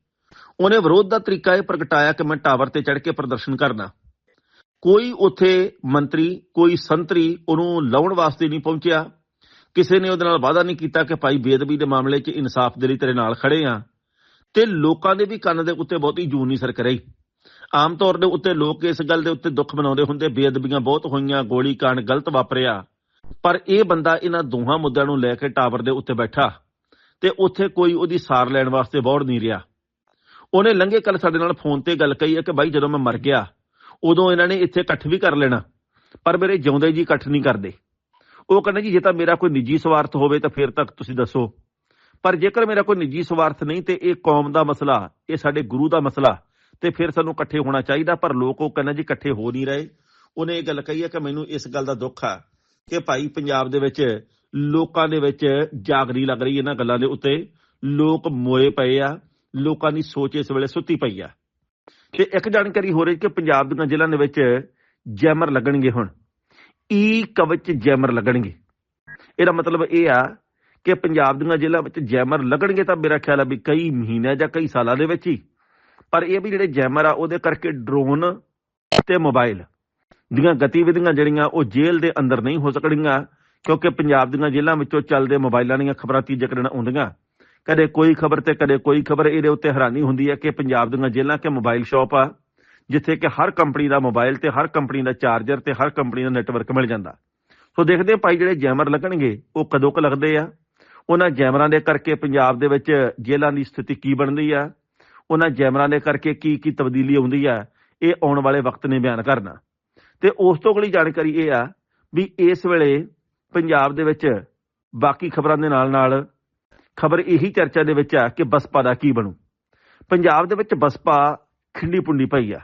ਉਹਨੇ ਵਿਰੋਧ ਦਾ ਤਰੀਕਾ ਇਹ ਪ੍ਰਗਟਾਇਆ ਕਿ ਮੈਂ ਟਾਵਰ ਤੇ ਚੜ੍ਹ ਕੇ ਪ੍ਰਦਰਸ਼ਨ ਕਰਨਾ ਕੋਈ ਉੱਥੇ ਮੰਤਰੀ, ਕੋਈ ਸੰਤਰੀ ਉਹਨੂੰ ਲਾਉਣ ਵਾਸਤੇ ਨਹੀਂ ਪਹੁੰਚਿਆ। ਕਿਸੇ ਨੇ ਉਹਦੇ ਨਾਲ ਵਾਅਦਾ ਨਹੀਂ ਕੀਤਾ ਕਿ ਭਾਈ ਬੇਅਦਬੀ ਦੇ ਮਾਮਲੇ 'ਚ ਇਨਸਾਫ ਦੇ ਲਈ ਤੇਰੇ ਨਾਲ ਖੜੇ ਆ। ਤੇ ਲੋਕਾਂ ਦੇ ਵੀ ਕੰਨ ਦੇ ਉੱਤੇ ਬਹੁਤੀ ਜੂਨ ਨਹੀਂ ਸਰਕ ਰਹੀ। ਆਮ ਤੌਰ ਦੇ ਉੱਤੇ ਲੋਕ ਇਸ ਗੱਲ ਦੇ ਉੱਤੇ ਦੁੱਖ ਮਨਾਉਂਦੇ ਹੁੰਦੇ, ਬੇਅਦਬੀਆਂ ਬਹੁਤ ਹੋਈਆਂ, ਗੋਲੀ ਕਾਂਡ ਗਲਤ ਵਾਪਰਿਆ। ਪਰ ਇਹ ਬੰਦਾ ਇਹਨਾਂ ਦੋਹਾਂ ਮੁੱਦਿਆਂ ਨੂੰ ਲੈ ਕੇ ਟਾਵਰ ਦੇ ਉੱਤੇ ਬੈਠਾ ਤੇ ਉੱਥੇ ਕੋਈ ਉਹਦੀ ਸਾਰ ਲੈਣ ਵਾਸਤੇ ਬੌੜ ਨਹੀਂ ਰਿਹਾ। ਉਹਨੇ ਲੰਘੇ ਕੱਲ ਸਾਡੇ ਨਾਲ ਫੋਨ ਤੇ ਗੱਲ ਕਹੀ ਹੈ ਕਿ ਬਾਈ ਜਦੋਂ ਮੈਂ ਮਰ ਗਿਆ, ਉਦੋਂ ਇਹਨਾਂ ਨੇ ਇੱਥੇ ਇਕੱਠ ਵੀ ਕਰ ਲੈਣਾ, ਪਰ ਮੇਰੇ ਜਿਉਂਦੇ ਜੀ ਇਕੱਠ ਨਹੀਂ ਕਰਦੇ। ਉਹ ਕਹਿੰਦਾ ਜੀ, ਜੇ ਤਾਂ ਮੇਰਾ ਕੋਈ ਨਿੱਜੀ ਸਵਾਰਥ ਹੋਵੇ ਤਾਂ ਫਿਰ ਤੱਕ ਤੁਸੀਂ ਦੱਸੋ। ਪਰ ਜੇਕਰ ਮੇਰਾ ਕੋਈ ਨਿੱਜੀ ਸਵਾਰਥ ਨਹੀਂ ਤੇ ਇਹ ਕੌਮ ਦਾ ਮਸਲਾ, ਇਹ ਸਾਡੇ ਗੁਰੂ ਦਾ ਮਸਲਾ, ਤੇ ਫਿਰ ਸਾਨੂੰ ਇਕੱਠੇ ਹੋਣਾ ਚਾਹੀਦਾ, ਪਰ ਲੋਕ ਉਹ ਕਹਿੰਦਾ ਜੀ ਇਕੱਠੇ ਹੋ ਨਹੀਂ ਰਹੇ। ਉਹਨੇ ਇਹ ਗੱਲ ਕਹੀ ਹੈ ਕਿ ਮੈਨੂੰ ਇਸ ਗੱਲ ਦਾ ਦੁੱਖ ਆ ਕਿ ਭਾਈ ਪੰਜਾਬ ਦੇ ਵਿੱਚ ਲੋਕਾਂ ਦੇ ਵਿੱਚ ਜਾਗਰੀ ਲੱਗ ਰਹੀ ਇਹਨਾਂ ਗੱਲਾਂ ਦੇ ਉੱਤੇ। ਲੋਕ ਮੋਏ ਪਏ ਆ, ਲੋਕਾਂ ਦੀ ਸੋਚ ਇਸ ਵੇਲੇ ਸੁੱਤੀ ਪਈ ਆ। ਤੇ ਇੱਕ ਜਾਣਕਾਰੀ ਹੋ ਰਹੀ ਕਿ ਪੰਜਾਬ ਦੀਆਂ ਜ਼ਿਲ੍ਹਿਆਂ ਦੇ ਵਿੱਚ ਜੈਮਰ ਲੱਗਣਗੇ ਹੁਣ। ਈ ਕਵਚ ਜੈਮਰ ਲੱਗਣਗੇ। ਇਹਦਾ ਮਤਲਬ ਇਹ ਆ ਕਿ ਪੰਜਾਬ ਦੀਆਂ ਜੇਲ੍ਹਾਂ ਵਿੱਚ ਜੈਮਰ ਲੱਗਣਗੇ ਤਾਂ ਮੇਰਾ ਖਿਆਲ ਆ ਵੀ ਕਈ ਮਹੀਨਿਆਂ ਜਾਂ ਕਈ ਸਾਲਾਂ ਦੇ ਵਿੱਚ ਹੀ। ਪਰ ਇਹ ਵੀ ਜਿਹੜੇ ਜੈਮਰ ਆ, ਉਹਦੇ ਕਰਕੇ ਡਰੋਨ ਤੇ ਮੋਬਾਈਲ ਦੀਆਂ ਗਤੀਵਿਧੀਆਂ ਜਿਹੜੀਆਂ, ਉਹ ਜੇਲ੍ਹ ਦੇ ਅੰਦਰ ਨਹੀਂ ਹੋ ਸਕਣਗੀਆਂ ਕਿਉਂਕਿ ਪੰਜਾਬ ਦੀਆਂ ਜੇਲ੍ਹਾਂ ਵਿੱਚੋਂ ਚੱਲਦੇ ਮੋਬਾਈਲਾਂ ਦੀਆਂ ਖਬਰਾਂ ਤੀਜੇ ਕਰਨ ਆਉਂਦੀਆਂ। ਕਦੇ ਕੋਈ ਖਬਰ ਤੇ, ਕਦੇ ਕੋਈ ਖਬਰ ਇਹਦੇ ਉੱਤੇ ਹੈਰਾਨੀ ਹੁੰਦੀ ਹੈ ਕਿ ਪੰਜਾਬ ਦੀਆਂ ਜੇਲ੍ਹਾਂ ਕੇ ਮੋਬਾਈਲ ਸ਼ਾਪ ਆ, ਜਿੱਥੇ ਕਿ ਹਰ ਕੰਪਨੀ ਦਾ ਮੋਬਾਈਲ ਤੇ, ਹਰ ਕੰਪਨੀ ਦਾ ਚਾਰਜਰ ਤੇ, ਹਰ ਕੰਪਨੀ ਦਾ ਨੈਟਵਰਕ ਮਿਲ ਜਾਂਦਾ। ਸੋ ਦੇਖਦੇ ਹਾਂ ਭਾਈ ਜਿਹੜੇ ਜੈਮਰ ਲੱਗਣਗੇ, ਉਹ ਕਦੋਂ ਕ ਲੱਗਦੇ ਆ? ਉਹਨਾਂ ਜੈਮਰਾਂ ਦੇ ਕਰਕੇ ਪੰਜਾਬ ਦੇ ਵਿੱਚ ਜੇਲ੍ਹਾਂ ਦੀ ਸਥਿਤੀ ਕੀ ਬਣਦੀ ਆ? ਉਹਨਾਂ ਜੈਮਰਾਂ ਦੇ ਕਰਕੇ ਕੀ ਕੀ ਤਬਦੀਲੀ ਆਉਂਦੀ ਆ? ਇਹ ਆਉਣ ਵਾਲੇ ਵਕਤ ਨੇ ਬਿਆਨ ਕਰਨਾ। ਤੇ ਉਸ ਤੋਂ ਅਗਲੀ ਜਾਣਕਾਰੀ ਇਹ ਆ ਵੀ ਇਸ ਵੇਲੇ ਪੰਜਾਬ ਦੇ ਵਿੱਚ ਬਾਕੀ ਖਬਰਾਂ ਦੇ ਨਾਲ ਨਾਲ ਖਬਰ ਇਹੀ ਚਰਚਾ ਦੇ ਵਿੱਚ ਆ ਕਿ ਬਸਪਾ ਦਾ ਕੀ ਬਣੂ। ਪੰਜਾਬ ਦੇ ਵਿੱਚ ਬਸਪਾ ਖਿੰਡੀ ਪੁੰਡੀ ਪਈ ਆ।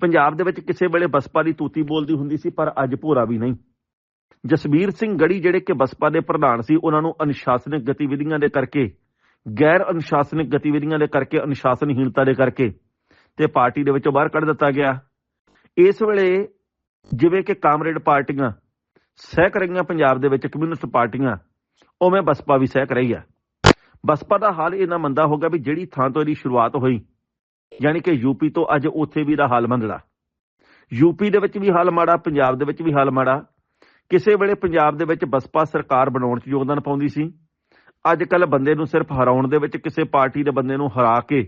ਪੰਜਾਬ ਦੇ ਵਿੱਚ ਕਿਸੇ ਵੇਲੇ ਬਸਪਾ ਦੀ ਤੂਤੀ ਬੋਲਦੀ ਹੁੰਦੀ ਸੀ, ਪਰ ਅੱਜ ਭੋਰਾ ਵੀ ਨਹੀਂ। ਜਸਬੀਰ ਸਿੰਘ ਗੜੀ ਜਿਹੜੇ ਕਿ ਬਸਪਾ ਦੇ ਪ੍ਰਧਾਨ ਸੀ, ਉਹਨਾਂ ਨੂੰ ਅਨੁਸ਼ਾਸਨਿਕ ਗਤੀਵਿਧੀਆਂ ਦੇ ਕਰਕੇ, ਗੈਰ ਅਨੁਸ਼ਾਸਨਿਕ ਗਤੀਵਿਧੀਆਂ ਦੇ ਕਰਕੇ, ਅਨੁਸ਼ਾਸਨਹੀਣਤਾ ਦੇ ਕਰਕੇ ਤੇ ਪਾਰਟੀ ਦੇ ਵਿੱਚੋਂ ਬਾਹਰ ਕੱਢ ਦਿੱਤਾ ਗਿਆ। ਇਸ ਵੇਲੇ ਜਿਵੇਂ ਕਿ ਕਾਮਰੇਡ ਪਾਰਟੀਆਂ ਸਹਿਕ ਰਹੀਆਂ ਪੰਜਾਬ ਦੇ ਵਿੱਚ, ਕਮਿਊਨਿਸਟ ਪਾਰਟੀਆਂ, ਉਵੇਂ ਬਸਪਾ ਵੀ ਸਹਿਕ ਰਹੀ ਆ। ਬਸਪਾ ਦਾ ਹਾਲ ਇਹਨਾਂ ਮੰਦਾ ਹੋ ਗਿਆ ਵੀ ਜਿਹੜੀ ਥਾਂ ਤੋਂ ਇਹਦੀ ਸ਼ੁਰੂਆਤ ਹੋਈ, ਯਾਨੀ ਕਿ ਯੂਪੀ ਤੋਂ ਅੱਜ ਉੱਥੇ ਵੀ ਦਾ ਹਾਲ ਮੰਦਲਾ ਯੂਪੀ ਦੇ ਵਿੱਚ ਵੀ ਹਾਲ ਮਾੜਾ, ਪੰਜਾਬ ਦੇ ਵਿੱਚ ਵੀ ਹਾਲ ਮਾੜਾ ਕਿਸੇ ਵੇਲੇ ਪੰਜਾਬ ਦੇ ਵਿੱਚ ਬਸਪਾ ਸਰਕਾਰ ਬਣਾਉਣ 'ਚ ਯੋਗਦਾਨ ਪਾਉਂਦੀ ਸੀ। ਅੱਜ ਕੱਲ ਬੰਦੇ ਨੂੰ ਸਿਰਫ ਹਰਾਉਣ ਦੇ ਵਿੱਚ ਕਿਸੇ ਪਾਰਟੀ ਦੇ ਬੰਦੇ ਨੂੰ ਹਰਾ ਕੇ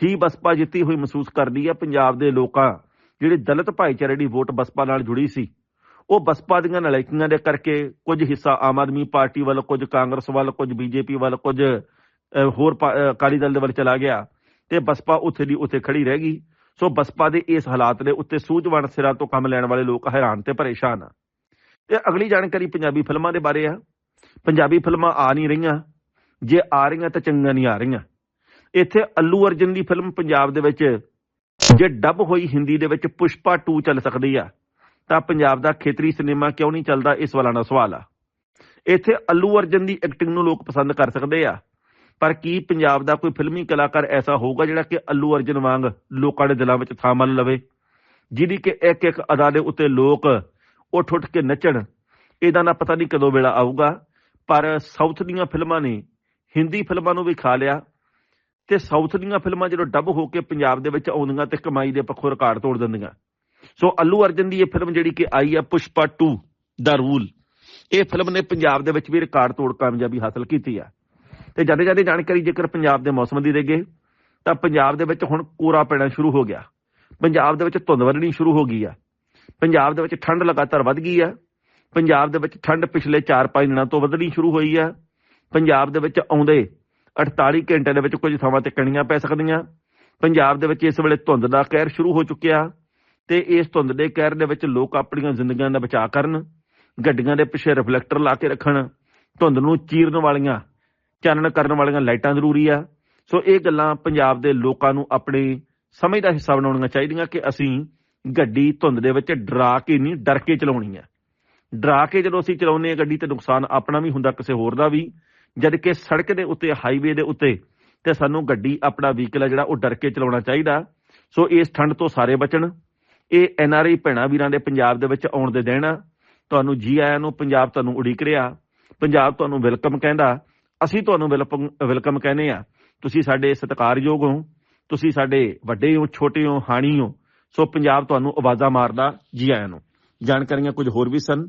ਹੀ ਬਸਪਾ ਜਿੱਤੀ ਹੋਈ ਮਹਿਸੂਸ ਕਰਦੀ ਹੈ ਪੰਜਾਬ ਦੇ ਲੋਕਾਂ ਜਿਹੜੇ ਦਲਿਤ ਭਾਈਚਾਰੇ ਦੀ ਵੋਟ ਬਸਪਾ ਨਾਲ ਜੁੜੀ ਸੀ। ਉਹ ਬਸਪਾ ਦੀਆਂ ਨਲਾਇਕੀਆਂ ਦੇ ਕਰਕੇ ਕੁਝ ਹਿੱਸਾ ਆਮ ਆਦਮੀ ਪਾਰਟੀ ਵੱਲ, ਕੁਝ ਕਾਂਗਰਸ ਵੱਲ, ਕੁਝ ਬੀਜੇਪੀ ਵੱਲ, ਕੁਝ ਹੋਰ ਅਕਾਲੀ ਦਲ ਦੇ ਵੱਲ ਚਲਾ ਗਿਆ ਤੇ ਬਸਪਾ ਉੱਥੇ ਦੀ ਉੱਥੇ ਖੜੀ ਰਹਿ ਗਈ। ਸੋ ਬਸਪਾ ਦੇ ਇਸ ਹਾਲਾਤ ਦੇ ਉੱਤੇ ਸੂਝਵਾਨ ਸਿਰਾਂ ਤੋਂ ਕੰਮ ਲੈਣ ਵਾਲੇ ਲੋਕ ਹੈਰਾਨ ਤੇ ਪਰੇਸ਼ਾਨ ਆ। ਤੇ ਅਗਲੀ ਜਾਣਕਾਰੀ ਪੰਜਾਬੀ ਫਿਲਮਾਂ ਦੇ ਬਾਰੇ ਆ। ਪੰਜਾਬੀ ਫਿਲਮਾਂ ਆ ਨਹੀਂ ਰਹੀਆਂ। ਜੇ ਆ ਰਹੀਆਂ ਤਾਂ ਚੰਗਾ ਨਹੀਂ ਆ ਰਹੀਆਂ। ਇੱਥੇ ਅੱਲੂ ਅਰਜਨ ਦੀ ਫਿਲਮ ਪੰਜਾਬ ਦੇ ਵਿੱਚ, ਜੇ ਡੱਬ ਹੋਈ ਹਿੰਦੀ ਦੇ ਵਿੱਚ ਪੁਸ਼ਪਾ 2 ਚੱਲ ਸਕਦੀ ਆ, ਤਾਂ ਪੰਜਾਬ ਦਾ ਖੇਤਰੀ ਸਿਨੇਮਾ ਕਿਉਂ ਨਹੀਂ ਚੱਲਦਾ? ਇਸ ਵਾਲਾ ਦਾ ਸਵਾਲ ਆ। ਇੱਥੇ ਅੱਲੂ ਅਰਜਨ ਦੀ ਐਕਟਿੰਗ ਨੂੰ ਲੋਕ ਪਸੰਦ ਕਰ ਸਕਦੇ ਆ। ਪਰ ਕੀ ਪੰਜਾਬ ਦਾ ਕੋਈ ਫਿਲਮੀ ਕਲਾਕਾਰ ਐਸਾ ਹੋਊਗਾ ਜਿਹੜਾ ਕਿ ਅੱਲੂ ਅਰਜਨ ਵਾਂਗ ਲੋਕਾਂ ਦੇ ਦਿਲਾਂ ਵਿੱਚ ਥਾਂ ਮੰਨ ਲਵੇ? ਜਿਹਦੀ ਕਿ ਇੱਕ ਇੱਕ ਅਦਾ ਦੇ ਉੱਤੇ ਲੋਕ ਉੱਠ ਉੱਠ ਕੇ ਨੱਚਣ। ਇਹਦਾ ਨਾ ਪਤਾ ਨਹੀਂ ਕਦੋਂ ਵੇਲਾ ਆਊਗਾ, ਪਰ ਸਾਊਥ ਦੀਆਂ ਫਿਲਮਾਂ ਨੇ ਹਿੰਦੀ ਫਿਲਮਾਂ ਨੂੰ ਵੀ ਖਾ ਲਿਆ। ਤੇ ਸਾਊਥ ਦੀਆਂ ਫਿਲਮਾਂ ਜਦੋਂ ਡੱਬ ਹੋ ਕੇ ਪੰਜਾਬ ਦੇ ਵਿੱਚ ਆਉਂਦੀਆਂ ਤੇ ਕਮਾਈ ਦੇ ਪੱਖੋਂ ਰਿਕਾਰਡ ਤੋੜ ਦਿੰਦੀਆਂ। ਸੋ ਅੱਲੂ ਅਰਜਨ ਦੀ ਇਹ ਫਿਲਮ ਜਿਹੜੀ ਕਿ ਆਈ ਆ ਪੁਸ਼ਪਾ 2 ਦਾ ਰੂਲ, ਇਹ ਫਿਲਮ ਨੇ ਪੰਜਾਬ ਦੇ ਵਿੱਚ ਵੀ ਰਿਕਾਰਡ ਤੋੜ ਕਾਮਯਾਬੀ ਹਾਸਲ ਕੀਤੀ ਆ। ਤੇ ਜ਼ਿਆਦਾ ਜ਼ਿਆਦਾ ਜਾਣਕਾਰੀ ਜੇਕਰ ਪੰਜਾਬ ਦੇ ਮੌਸਮ ਦੀ ਦੇਗੇ, ਤਾਂ ਪੰਜਾਬ ਦੇ ਵਿੱਚ ਹੁਣ ਕੋਰਾ ਪੈਣਾ ਸ਼ੁਰੂ ਹੋ ਗਿਆ। ਪੰਜਾਬ ਦੇ ਵਿੱਚ ਧੁੰਦ ਵਧਣੀ ਸ਼ੁਰੂ ਹੋ ਗਈ ਆ। ਪੰਜਾਬ ਦੇ ਵਿੱਚ ਠੰਡ ਲਗਾਤਾਰ ਵੱਧ ਗਈ ਆ। ਪੰਜਾਬ ਦੇ ਵਿੱਚ ਠੰਡ ਪਿਛਲੇ 4-5 ਦਿਨਾਂ ਤੋਂ ਵਧਣੀ ਸ਼ੁਰੂ ਹੋਈ ਆ। ਪੰਜਾਬ ਦੇ ਵਿੱਚ ਆਉਂਦੇ 48 ਘੰਟੇ ਦੇ ਵਿੱਚ ਕੁਝ ਥਾਵਾਂ ਤੇ ਕਣੀਆਂ ਪੈ ਸਕਦੀਆਂ। ਪੰਜਾਬ ਦੇ ਵਿੱਚ ਇਸ ਵੇਲੇ ਧੁੰਦ ਦਾ ਕਹਿਰ ਸ਼ੁਰੂ ਹੋ ਚੁੱਕਿਆ ਤੇ ਇਸ ਧੁੰਦ ਦੇ ਕਹਿਰ ਦੇ ਵਿੱਚ ਲੋਕ ਆਪਣੀਆਂ ਜ਼ਿੰਦਗੀਆਂ ਦਾ ਬਚਾਅ ਕਰਨ, ਗੱਡੀਆਂ ਦੇ ਪਿੱਛੇ ਰਿਫਲੈਕਟਰ ਲਾ ਕੇ ਰੱਖਣ, ਧੁੰਦ ਨੂੰ ਚੀਰਨ ਵਾਲੀਆਂ, ਚਾਨਣ ਕਰਨ ਵਾਲੀਆਂ ਲਾਈਟਾਂ ਜ਼ਰੂਰੀ ਆ। ਸੋ ਇਹ ਗੱਲਾਂ ਪੰਜਾਬ ਦੇ ਲੋਕਾਂ ਨੂੰ ਆਪਣੇ ਸਮਝ ਦਾ ਹਿੱਸਾ ਬਣਾਉਣੀਆਂ ਚਾਹੀਦੀਆਂ ਕਿ ਅਸੀਂ ਗੱਡੀ ਧੁੰਦ ਦੇ ਵਿੱਚ ਡਰਾ ਕੇ ਨਹੀਂ, ਡਰ ਕੇ ਚਲਾਉਣੀ ਹੈ ਡਰਾ ਕੇ ਜਦੋਂ ਅਸੀਂ ਚਲਾਉਂਦੇ ਹਾਂ ਗੱਡੀ ਤੇ ਨੁਕਸਾਨ ਆਪਣਾ ਵੀ ਹੁੰਦਾ, ਕਿਸੇ ਹੋਰ ਦਾ ਵੀ। ਜਦ ਕਿ ਸੜਕ ਦੇ ਉੱਤੇ ਹਾਈਵੇ ਦੇ ਉੱਤੇ ਤੇ ਸਾਨੂੰ ਗੱਡੀ ਆਪਣਾ ਵਹੀਕਲ ਹੈ ਜਿਹੜਾ, ਉਹ ਡਰ ਕੇ ਚਲਾਉਣਾ ਚਾਹੀਦਾ। ਸੋ ਇਸ ਠੰਡ ਤੋਂ ਸਾਰੇ ਬਚਣ। ਇਹ ਐਨ ਆਰ ਆਈ ਭੈਣਾ ਵੀਰਾਂ ਦੇ ਪੰਜਾਬ ਦੇ ਵਿੱਚ ਆਉਣ ਦੇ ਦੇਣਾ ਤੁਹਾਨੂੰ ਜੀ ਆਇਆਂ ਨੂੰ, ਪੰਜਾਬ ਤੁਹਾਨੂੰ ਉਡੀਕ ਰਿਹਾ। ਪੰਜਾਬ ਤੁਹਾਨੂੰ ਵੈਲਕਮ ਕਹਿੰਦਾ। ਅਸੀਂ ਤੁਹਾਨੂੰ ਵੈਲਕਮ ਵੈਲਕਮ ਕਹਿੰਦੇ ਆ। ਤੁਸੀਂ ਸਾਡੇ ਸਤਿਕਾਰਯੋਗ ਹੋ। ਤੁਸੀਂ ਸਾਡੇ ਵੱਡੇ ਹੋ, ਛੋਟੇ ਹੋ, ਹਾਣੀ ਹੋ। ਸੋ ਪੰਜਾਬ ਤੁਹਾਨੂੰ ਆਵਾਜ਼ਾਂ ਮਾਰਦਾ ਜੀ ਆਇਆਂ ਨੂੰ। ਜਾਣਕਾਰੀਆਂ ਕੁਝ ਹੋਰ ਵੀ ਸਨ।